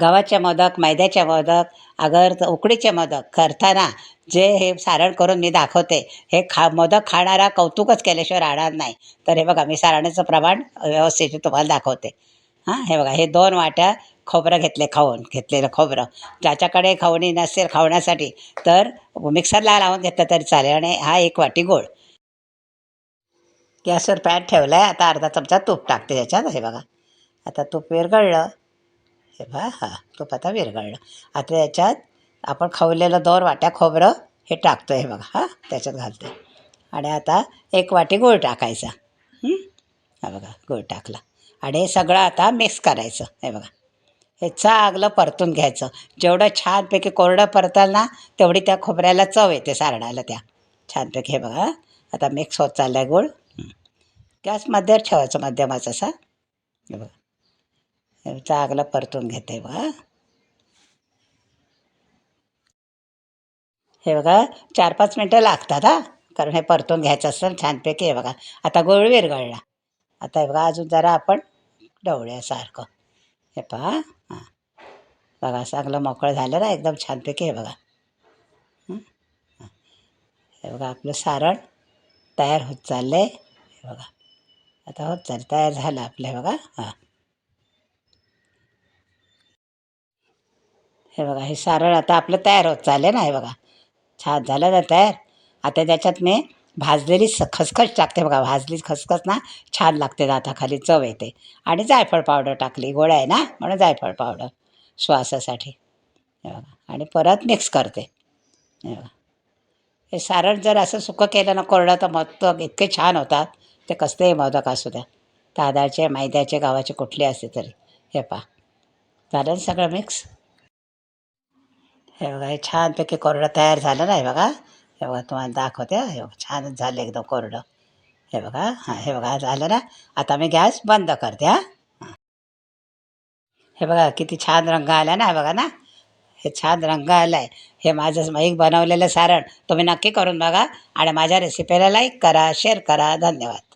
गव्हाचे मोदक मैद्याचे मोदक अगर उकडीचे मोदक करताना जे हे सारण करून मी दाखवते हे खा मोदक खाणारा कौतुकच केल्याशिवाय राहणार नाही. तर हे बघा मी सारणाचं प्रमाण व्यवस्थित तुम्हाला दाखवते. हां हे बघा हे दोन वाट्या खोबरं घेतले खाऊन घेतलेलं खोबरं. ज्याच्याकडे खावणी नसेल खावण्यासाठी तर मिक्सरला लावून घेतलं तरी चालेल आणि हा एक वाटी गोळ गॅसवर पॅन ठेवला आहे आता अर्धा चमचा तूप टाकते त्याच्यात हे बघा. आता तूप विरघळलं. हे बघा हां तूप आता विरघळलं. आता याच्यात आपण खवलेलं दोन वाट्या खोबरं हे टाकतो हे बघा हां त्याच्यात घालते आणि आता एक वाटी गूळ टाकायचा. हा बघा गूळ टाकला. आणि हे सगळं आता मिक्स करायचं हे बघा. हे चांगलं परतून घ्यायचं. जेवढं छानपैकी कोरडं परताल ना तेवढी त्या खोबऱ्याला चव येते सारणाला त्या. छानपैकी हे बघा आता मिक्स होत चाललं आहे गूळ. गॅस मध्यम ठेवायचं मध्यमाच असा. हे बघा. चांगलं परतून घेते बघा हे. बघा चार पाच मिनटं लागतात हा. कारण हे परतून घ्यायचं असतं छानपैकी हे बघा. आता गोळ विरघळला. आता हे बघा अजून जरा आपण ढवळ्यासारखं हे पहा हां. बघा चांगलं मोकळं झालं ना एकदम छानपैकी हे बघा. हे? बघा आपलं सारण तयार होत चाललं आहे हे बघा. आता होत चालेल तयार झालं आपलं हे बघा हां. हे बघा हे सारळ आता आपलं तयार होत चाललं ना हे बघा. छान झालं ना तयार. आता त्याच्यात मी भाजलेली स खसखस टाकते बघा. भाजली खसखस ना छान लागते दाताखाली चव येते. आणि जायफळ पावडर टाकली गोळ्या आहे ना म्हणून जायफळ पावडर श्वासासाठी. हे बघा. आणि परत मिक्स करते. हे बघा. हे सारण जर असं सुकं केलं ना कोरडं तर मोदक इतके छान होतात. ते कसलेही मोदक असू द्या. तांदळाचे मैद्याचे गावाचे कुठले असते तरी. हे पहा. झालं सगळं मिक्स हे बघा हे छानपैकी कोरडं तयार झालं ना हे बघा. हे बघा तुम्हाला दाखवते हे बघा छानच झालं एकदम कोरडं. हे बघा हां हे बघा झालं ना. आता मी गॅस बंद करते हां. हे बघा किती छान रंग आला ना हे बघा ना. हे छान रंग आला आहे हे माझं एक बनवलेलं सारण तुम्ही नक्की करून बघा. आणि माझ्या रेसिपीला लाईक करा शेअर करा. धन्यवाद.